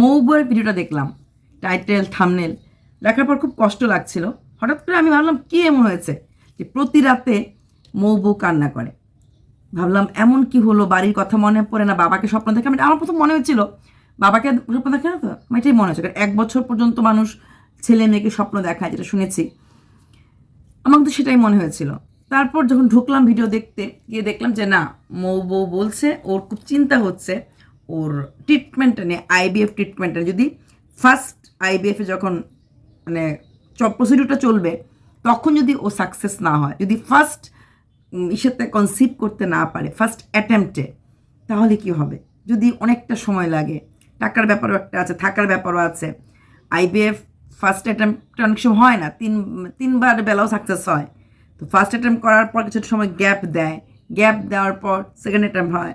মৌবইয়ের ভিডিওটা দেখলাম। Title, thumbnail, দেখার পর খুব কষ্ট লাগছিল। হঠাৎ করে আমি ভাবলাম, কি এমন হয়েছে যে প্রতি রাতে মৌ বউ কান্না করে? ভাবলাম, এমন কি হলো? বাড়ির কথা মনে পড়ে না, বাবাকে স্বপ্ন দেখে। আমি আমার প্রথম মনে হয়েছিল, বাবাকে স্বপ্ন দেখে না তো? আমার এটাই মনে হচ্ছে কারণ এক বছর পর্যন্ত মানুষ ছেলে মেয়েকে স্বপ্ন দেখায়, যেটা শুনেছি। আমার তো সেটাই মনে হয়েছিল। তারপর যখন ঢুকলাম ভিডিও দেখতে, গিয়ে দেখলাম যে না মৌ বউ বলছে, ওর খুব চিন্তা হচ্ছে। ওর ট্রিটমেন্টটা নিয়ে আইবিএফ ট্রিটমেন্টটা যদি ফার্স্ট আইবিএফে যখন মানে প্রসিডিউরটা চলবে, তখন যদি ও সাকসেস না হয়, যদি ফার্স্ট ইসেতে কনসিভ করতে না পারে ফার্স্ট অ্যাটেম্পটে তাহলে কি হবে? যদি অনেকটা সময় লাগে, টাকার ব্যাপারও একটা আছে, থাকার ব্যাপারও আছে আইবিএফ ফার্স্ট অ্যাটেম্পটা অনেক সময় হয় না, তিন, তিনবার বেলাও সাকসেস হয়। তো ফার্স্ট অ্যাটেম্প করার পর কিছু সময় গ্যাপ দেয় গ্যাপ দেওয়ার পর সেকেন্ড অ্যাটেম্প হয়।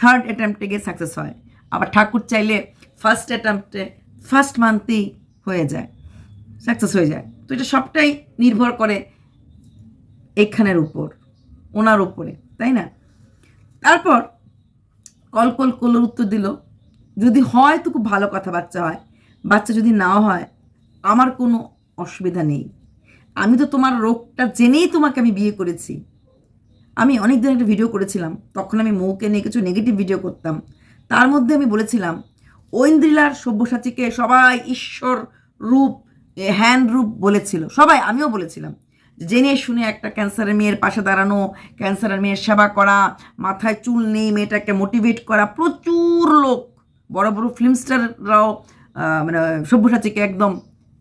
থার্ড অ্যাটেম্পটে গিয়ে সাকসেস হয়। আবার ঠাকুর চাইলে ফার্স্ট অ্যাটেম্পটে ফার্স্ট মান্থেই হয়ে যায় সাকসেস হয়ে যায়। তো এটা সবটাই নির্ভর করে এখানের উপর, ওনার উপরে, তাই না? তারপর কল কল কলোর উত্তর দিল, যদি হয় তো খুব ভালো কথা, বাচ্চা হয়। বাচ্চা যদি নাও হয়, আমার কোনো অসুবিধা নেই। আমি তো তোমার রোগটা জেনেই তোমাকে আমি বিয়ে করেছি। আমি অনেক দিন একটা ভিডিও করেছিলাম। তখন আমি মৌকে নিয়ে কিছু নেগেটিভ ভিডিও করতাম। তার মধ্যে আমি বলেছিলাম, ঐন্দ্রিলার সব্যসাচীকে সবাই ঈশ্বর রূপ হ্যান্ড রূপ বলেছিল। সবাই, আমিও বলেছিলাম। জেনে শুনে একটা ক্যান্সারের মেয়ের পাশে দাঁড়ানো, ক্যান্সারের মেয়ের সেবা করা, মাথায় চুল নেই, মেয়েটাকে মোটিভেট করা, প্রচুর লোক, বড় বড় ফিল্ম স্টাররাও মানে সব্যসাচীকে একদম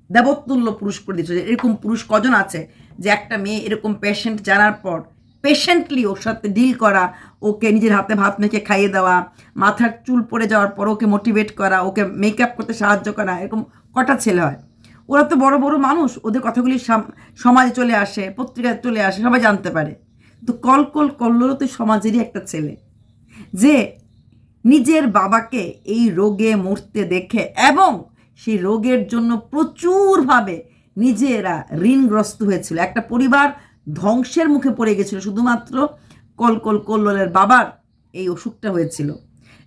দেবতুল্য পুরুষ করে দিচ্ছে এরকম পুরুষ কজন আছে যে একটা মেয়ে এরকম পেশেন্ট জানার পর পেশেন্টলি ওর সাথে ডিল করা, ওকে নিজের হাতে ভাত মেখে খাইয়ে দেওয়া, মাথার চুল পড়ে যাওয়ার পর ওকে মোটিভেট করা, ওকে মেকআপ করতে সাহায্য করা, এরকম কটা ছেলে হয়। ওরা তো বড় বড় মানুষ, ওদের কথাগুলি সাম- সমাজে চলে আসে, পত্রিকায় চলে আসে, সবাই জানতে পারে। তো কল কল কল্লোরও তো সমাজেরই একটা ছেলে। যে নিজের বাবাকে এই রোগে মরতে দেখে এবং সেই রোগের জন্য প্রচুরভাবে নিজেরা ঋণগ্রস্ত হয়েছিল। একটা পরিবার ধ্বংসের মুখে পড়ে গেছিল, শুধুমাত্র কলকল কল্লোলের বাবার এই অসুখটা হয়েছিল।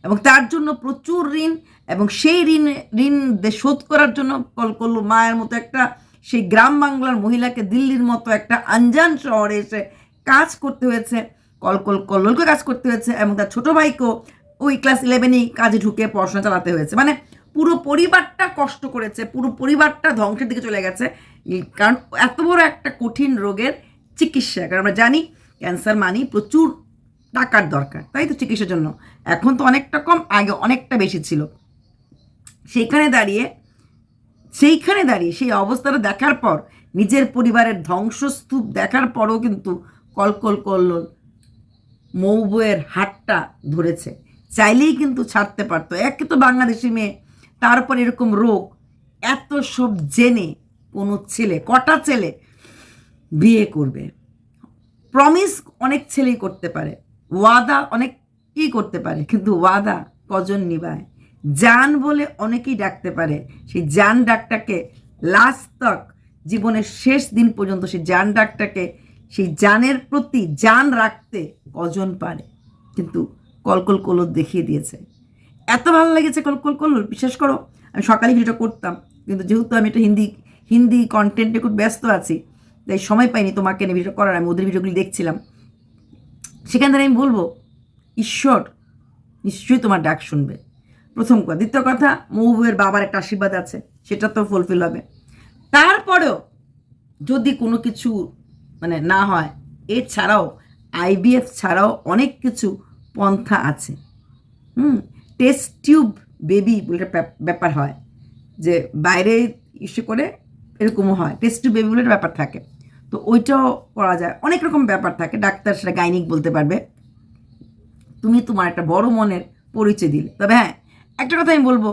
এবং তার জন্য প্রচুর ঋণ এবং সেই ঋণ ঋণ শোধ করার জন্য কলকল মায়ের মতো একটা সেই গ্রাম বাংলার মহিলাকে দিল্লির মতো একটা আনজান শহরে এসে কাজ করতে হয়েছে কলকল কল্লোলকে কাজ করতে হয়েছে এবং তার ছোটো ভাইকেও ওই ক্লাস ইলেভেনেই কাজে ঢুকে পড়াশোনা চালাতে হয়েছে। মানে পুরো পরিবারটা কষ্ট করেছে, পুরো পরিবারটা ধ্বংসের দিকে চলে গেছে। কারণ এত বড় একটা কঠিন রোগের চিকিৎসা, কারণ আমরা জানি ক্যান্সার মানি প্রচুর টাকার দরকার, তাই তো চিকিৎসার জন্য? এখন তো অনেকটা কম, আগে অনেকটা বেশি ছিল। সেইখানে দাঁড়িয়ে সেইখানে দাঁড়িয়ে, সেই অবস্থাটা দেখার পর, নিজের পরিবারের ধ্বংসস্তূপ দেখার পরও কিন্তু কলকল কল্লোল মৌ বইয়ের হাতটা ধরেছে। চাইলেই কিন্তু ছাড়তে পারতো। একে তো বাংলাদেশি মেয়ে, তারপর এরকম রোগ, এত সব জেনে কোনো ছেলে, কটা ছেলে বিয়ে করবে। প্রমিস অনেক ছেলেই করতে পারে। ওয়াদা অনেকেই করতে পারে, কিন্তু ওয়াদা কজন নিবায়? জান বলে অনেকেই ডাকতে পারে। সেই জান ডাকটাকে লাস্ট তক জীবনের শেষ দিন পর্যন্ত সেই জান ডাকটাকে সেই জানের প্রতি জান রাখতে কজন পারে? কিন্তু কলকল কলর দেখিয়ে দিয়েছে। এত ভালো লেগেছে কলকল কলর, বিশ্বাস করো, আমি সকালে ভিডিওটা করতাম, কিন্তু যেহেতু আমি একটা হিন্দি হিন্দি কন্টেন্টে খুব ব্যস্ত আছি তাই সময় পাইনি তোমাকে নিয়ে ভিডিও করার, আমি ওদের ভিডিওগুলি দেখছিলাম। সেখান থেকে আমি বলব, ঈশ্বর নিশ্চয়ই তোমার ডাক শুনবে। প্রথম কথা। দ্বিতীয় কথা মৌবুয়ের বাবার একটা আশীর্বাদ আছে, সেটা তো ফুলফিল হবে। তারপরেও যদি কোনো কিছু মানে না হয় এছাড়াও আইবিএফ ছাড়াও অনেক কিছু পন্থা আছে। হুম? টেস্ট টিউব বেবি বলে ব্যাপার হয় যে বাইরে ইস্যু করে এরকমও হয়। টেস্ট টিউব বেবি বলে ব্যাপার থাকে। তো ওইটাও করা যায়। অনেক রকম ব্যাপার থাকে। ডাক্তার সেটা গাইনিক বলতে পারবে। তুমি তোমার একটা বড় মনের পরিচয় দিলে। তবে হ্যাঁ একটা কথা আমি বলব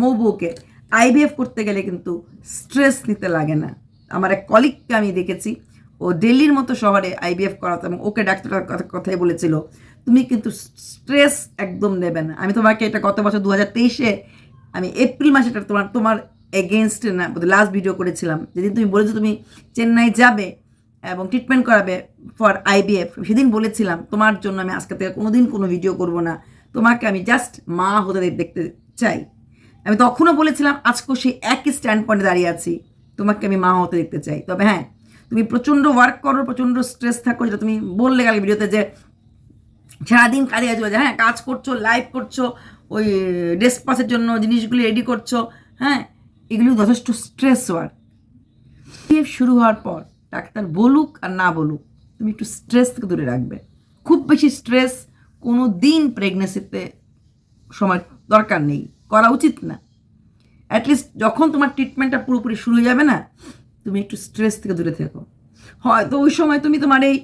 মৌ বউকে আইভিএফ করতে গেলে কিন্তু স্ট্রেস নিতে লাগে না। আমার এক কলিগকে আমি দেখেছি। ও দিল্লির মতো শহরে আইভিএফ করাতো এবং ওকে ডাক্তার কথা কথাই বলেছিল, তুমি কিন্তু স্ট্রেস একদম নেবে না। আমি তোমাকে এটা গত বছর দু হাজার তেইশে, আমি এপ্রিল মাসে এটা তোমার তোমার এগেনস্টে না লাস্ট ভিডিও করেছিলাম। যেদিন তুমি বলেছ তুমি চেন্নাই যাবে এবং ট্রিটমেন্ট করাবে ফর আইবিএফ সেদিন বলেছিলাম, তোমার জন্য আমি আজকে থেকে কোনোদিন কোনো ভিডিও করব না। তোমাকে আমি জাস্ট মা হতে দেখতে চাই। আমি তখনও বলেছিলাম আজকেও সেই একই স্ট্যান্ড পয়েন্টে দাঁড়িয়ে আছি। তোমাকে আমি মা হতে দেখতে চাই। তবে হ্যাঁ তুমি প্রচণ্ড ওয়ার্ক করো, প্রচণ্ড স্ট্রেস থাকো, যেটা তুমি বললে গেলে ভিডিওতে যে সারাদিন কাজে কাজ হ্যাঁ কাজ করছ লাইভ করছ, ওই ডেস্ক পাসের জন্য জিনিসগুলি রেডি করছ হ্যাঁ এগুলো যথেষ্ট স্ট্রেস ওয়ার্ক পিএফ শুরু হওয়ার পর ডাক্তার বলুক আর না বলুক, তুমি একটু স্ট্রেস থেকে দূরে রাখবে। খুব বেশি স্ট্রেস কোনো দিন প্রেগনেন্সিতে সময় দরকার নেই, করা উচিত না। অ্যাটলিস্ট যখন তোমার ট্রিটমেন্টটা পুরোপুরি শুরু হয়ে যাবে না, তুমি একটু স্ট্রেস থেকে দূরে থেকো। হয়তো ওই সময় তুমি তোমার এই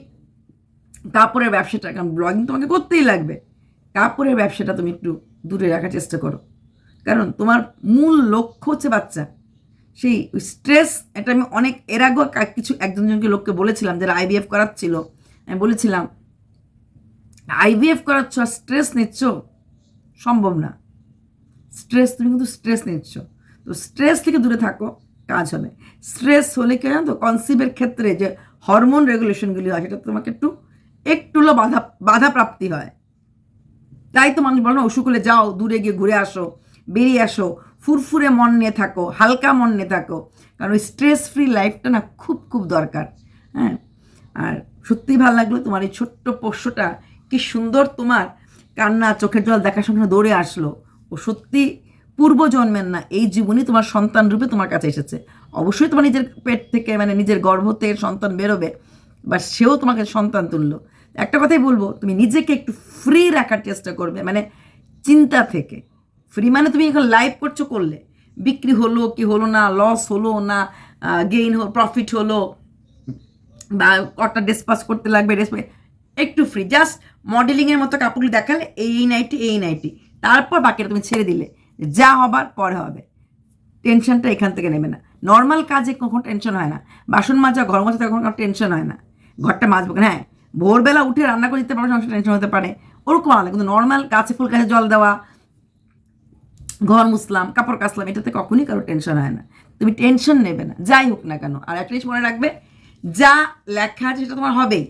কাপড়ের ব্যবসাটা, কারণ ব্লগিং তোমাকে করতেই লাগবে। কাপড়ের ব্যবসাটা তুমি একটু দূরে রাখার চেষ্টা করো। কারণ তোমার মূল লক্ষ্য হচ্ছে বাচ্চা। সেই স্ট্রেস এটা আমি অনেক, এর আগেও কিছু একজন জনকে লোককে বলেছিলাম যারা আইভিএফ করাচ্ছিল, আমি বলেছিলাম আইভিএফ করাচ্ছ আর স্ট্রেস নিচ্ছ, সম্ভব না। স্ট্রেস তুমি কিন্তু স্ট্রেস নিচ্ছ। তো স্ট্রেস থেকে দূরে থাকো, কাজ হবে। স্ট্রেস হলে কি জানো তো কনসিভের ক্ষেত্রে যে হরমোন রেগুলেশনগুলি হয়, সেটা তোমাকে একটু একটু হলেও বাধা বাধা প্রাপ্তি হয়। তাই তো মানুষ বলে না, অসুখ হলে যাও, দূরে গিয়ে ঘুরে আসো। বেরিয়ে আসো, ফুরফুরে মন নিয়ে থাকো, হালকা মন নিয়ে থাকো। কারণ ওই স্ট্রেস ফ্রি লাইফটা না খুব খুব দরকার। হ্যাঁ? আর সত্যিই ভালো লাগল তোমার এই ছোট্ট পোষ্যটা, কি সুন্দর তোমার কান্না, চোখের জল দেখার সঙ্গে দৌড়ে আসলো। ও সত্যি পূর্বজন্মের না, এই জীবনই তোমার সন্তান রূপে তোমার কাছে এসেছে। অবশ্যই তোমার নিজের পেট থেকে মানে নিজের গর্ভ থেকে সন্তান বেরোবে, বা সেও তোমাকে সন্তান তুললো। একটা কথাই বলব, তুমি নিজেকে একটু ফ্রি রাখার চেষ্টা করবে মানে চিন্তা থেকে। ফ্রি মানে তুমি এখন লাইভ করছ করলে। বিক্রি হলো কি হলো না লস হলো না গেইন হলো প্রফিট হলো, বা কটা ডিসপাস করতে লাগবে একটু ফ্রি জাস্ট মডেলিংয়ের মতো কাপড়গুলি দেখালে এই নাইটি এই নাইটি তারপর বাকিটা তুমি ছেড়ে দিলে। যা হবার পরে হবে। টেনশনটা এখান থেকে নেবে না। নর্মাল কাজে কখন টেনশন হয় না। বাসন মাজা, ঘর মাজা তখন কোনো টেনশন হয় না। ঘরটা মাজবো? হ্যাঁ ভোরবেলা উঠে রান্না করে দিতে পারবে সমস্যা টেনশন হতে পারে। ওরকম আলাদা। কিন্তু নর্মাল গাছে ফুল গাছে জল দেওয়া ঘর মুসলাম কাপড় কাসলাম এটাতে কখনই কারও টেনশন হয় না। তুমি টেনশন নেবে না, যাই হোক না কেন। আর জিনিস মনে রাখবে, যা লেখা আছে সেটা তোমার হবেই।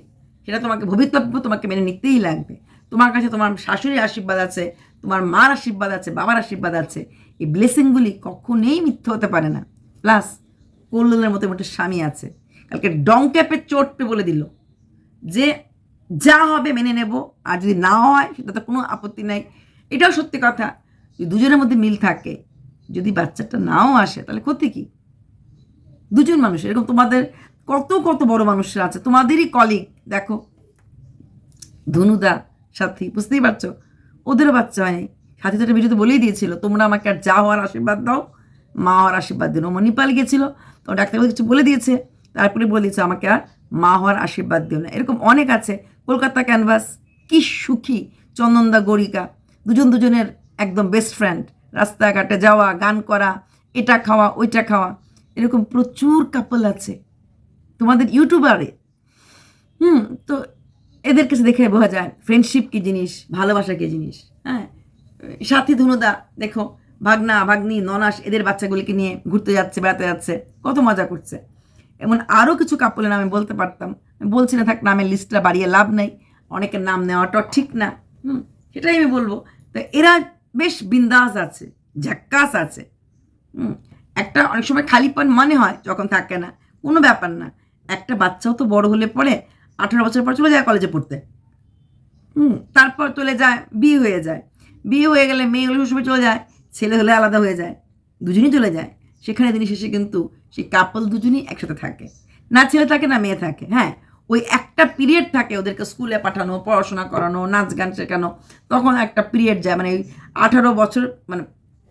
সেটা তোমাকে ভবিতব্য তোমাকে মেনে নিতেই লাগবে। তোমার কাছে তোমার শাশুড়ির আশীর্বাদ আছে, তোমার মার আশীর্বাদ আছে, বাবার আশীর্বাদ আছে। এই ব্লেসিংগুলি কখনোই মিথ্যে হতে পারে না। প্লাস কল্লোলের মতো মোটে স্বামী আছে। কালকে ডং ট্যাপের চোটপে বলে দিল যে, যা হবে মেনে নেব, আর যদি না হয়, সেটাতে কোনো আপত্তি নাই। এটাও সত্যি কথা। যদি দুজনের মধ্যে মিল থাকে। যদি বাচ্চাটা নাও আসে, তাহলে ক্ষতি কি? দুজন মানুষ, এরকম তোমাদের কত কত বড় মানুষরা আছে, তোমাদেরই কলিগ দেখো। ধনুদা, সাথী, বুঝতেই পারছ? ওদেরও বাচ্চা হয়নি। সাথী তো ভিডিওতে বলেই দিয়েছিল, তোমরা আমাকে আর যা হওয়ার আশীর্বাদ দাও। মা হওয়ার আশীর্বাদ দিন ও মণিপাল গেছিল তো ডাক্তার কিছু বলে দিয়েছে, তারপরে বলে দিয়েছে, আমাকে আর মা হওয়ার আশীর্বাদ দিও না। এরকম অনেক আছে। কলকাতা ক্যানভাস, কি সুখী, চন্দনদা গরিকা দুজন দুজনের একদম বেস্ট ফ্রেন্ড রাস্তাঘাটে যাওয়া, গান করা, এটা খাওয়া, ওইটা খাওয়া, এরকম প্রচুর কাপল আছে। তোমাদের ইউটিউবারে হুম, তো এদের কাছে দেখে বোঝা যায় ফ্রেন্ডশিপ কী জিনিস, ভালোবাসা কী জিনিস হ্যাঁ? সাথী, ধনুদা, দেখো, ভাগনা, ভাগ্নি, ননাস, এদের বাচ্চাগুলিকে নিয়ে ঘুরতে যাচ্ছে, বেড়াতে যাচ্ছে, কত মজা করছে। এমন আরও কিছু কাপলের নাম বলতে পারতাম। বলছি না থাক, নামের লিস্টটা বাড়িয়ে লাভ নেই, অনেকের নাম নেওয়াটা ঠিক না, হুম, সেটাই আমি বলব। তো এরা বেশ বিন্দাস আছে, ঝাক্কাস আছে। একটা অনেক সময় খালিপন মনে হয়, যখন থাকে না। কোনো ব্যাপার না। একটা বাচ্চাও তো বড় হলে পরে আঠারো বছর পর চলে যায় কলেজে পড়তে। হুম, তারপর চলে যায়, বিয়ে হয়ে যায়। বিয়ে হয়ে গেলে মেয়ে হলে শ্বশুর চলে যায়, ছেলে হলে আলাদা হয়ে যায়, দুজনই চলে যায়। সেখানে দিন শেষে কিন্তু সেই কাপল দুজনই একসাথে থাকে। না ছেলে থাকে, না মেয়ে থাকে হ্যাঁ। ওই একটা পিরিয়ড থাকে ওদেরকে স্কুলে পাঠানো, পড়াশোনা করানো, নাচ গান শেখানো, তখন একটা পিরিয়ড যায়। মানে ওই আঠারো বছর মানে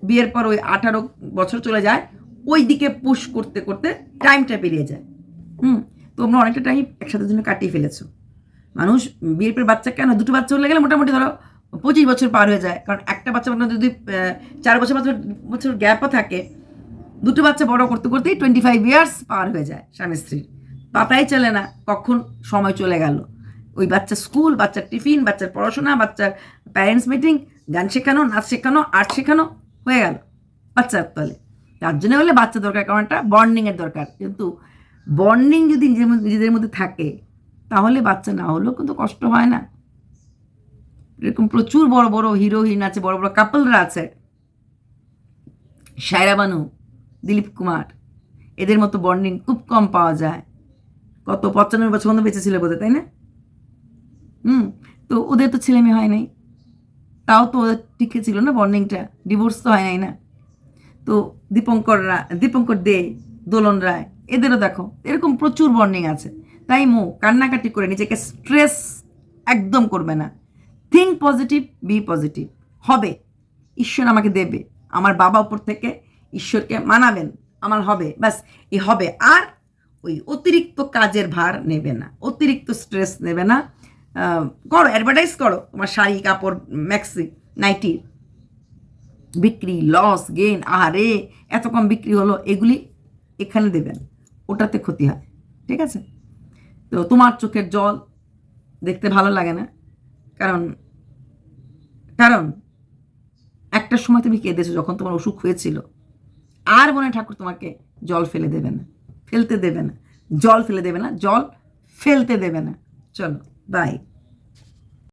বিয়ের পর ওই আঠারো বছর চলে যায় ওই দিকে পুশ করতে করতে টাইমটা পেরিয়ে যায়। হুম, তোমরা অনেকটা টাইম একসাথে জন্য কাটিয়ে ফেলেছো। মানুষ বিয়ের পর বাচ্চা কেন? দুটো বাচ্চা হলে গেলে মোটামুটি ধরো পঁচিশ বছর পার হয়ে যায়। কারণ একটা বাচ্চা মানে যদি চার বছর বছর বছর গ্যাপও থাকে, দুটো বাচ্চা বড় করতে করতেই টোয়েন্টি ফাইভ ইয়ার্স পার হয়ে যায় স্বামী স্ত্রীর পাতাই চলে না, কখন সময় চলে গেল? ওই বাচ্চা স্কুল, বাচ্চার টিফিন, বাচ্চার পড়াশোনা, বাচ্চার প্যারেন্টস মিটিং গান শেখানো, নাচ শেখানো আর্ট শেখানো হয়ে গেল বাচ্চার তলে। তার জন্য হলে বাচ্চা দরকার, কারণ একটা বন্ডিংয়ের দরকার। কিন্তু বন্ডিং যদি নিজেদের মধ্যে থাকে, তাহলে বাচ্চা না হলেও কিন্তু কষ্ট হয় না। এরকম প্রচুর বড় বড় হিরোইন আছে, বড় বড় কাপলরা আছে। সায়রা বানু, দিলীপ কুমার, এদের মতো বন্ডিং খুব কম পাওয়া যায়। কত পঁচানব্বই বছর পর্যন্ত বেঁচে ছিল বোধহয়, তাই না? হুম, তো ওদের তো ছেলে মেয়ে হয় নাই। তাও তো ওদের টিকে ছিল না বন্ডিংটা ডিভোর্স তো হয় নাই না। তো দীপঙ্কর রা- দীপঙ্কর দে, দোলন রায়, এদেরও দেখো, এরকম প্রচুর বন্ডিং আছে। তাই মো, কান্নাকাটি করে নিজেকে স্ট্রেস একদম করবে না। থিঙ্ক পজিটিভ বি পজিটিভ হবে, ঈশ্বর আমাকে দেবে। আমার বাবা উপর থেকে ঈশ্বরকে মানাবেন। আমার হবে, ব্যাস এই হবে। আর ওই অতিরিক্ত কাজের ভার নেবে না, অতিরিক্ত স্ট্রেস নেবে না। করো অ্যাডভার্টাইজ করো তোমার শাড়ি, কাপড় ম্যাক্সি নাইটি বিক্রি লস গেন আহারে, এত কম বিক্রি হলো, এগুলি এখানে দেবেন, ওটাতে ক্ষতি হয়, ঠিক আছে? তো তোমার চোখের জল দেখতে ভালো লাগে না, কারণ কারণ একটা সময় তুমি কেঁদেছো যখন তোমার অসুখ হয়েছিল, আর মনে ঠাকুর তোমাকে জল ফেলে দেবে না। ফেলতে দেবে না। জল ফেলে দেবে না জল ফেলতে দেবে না। চলো বাই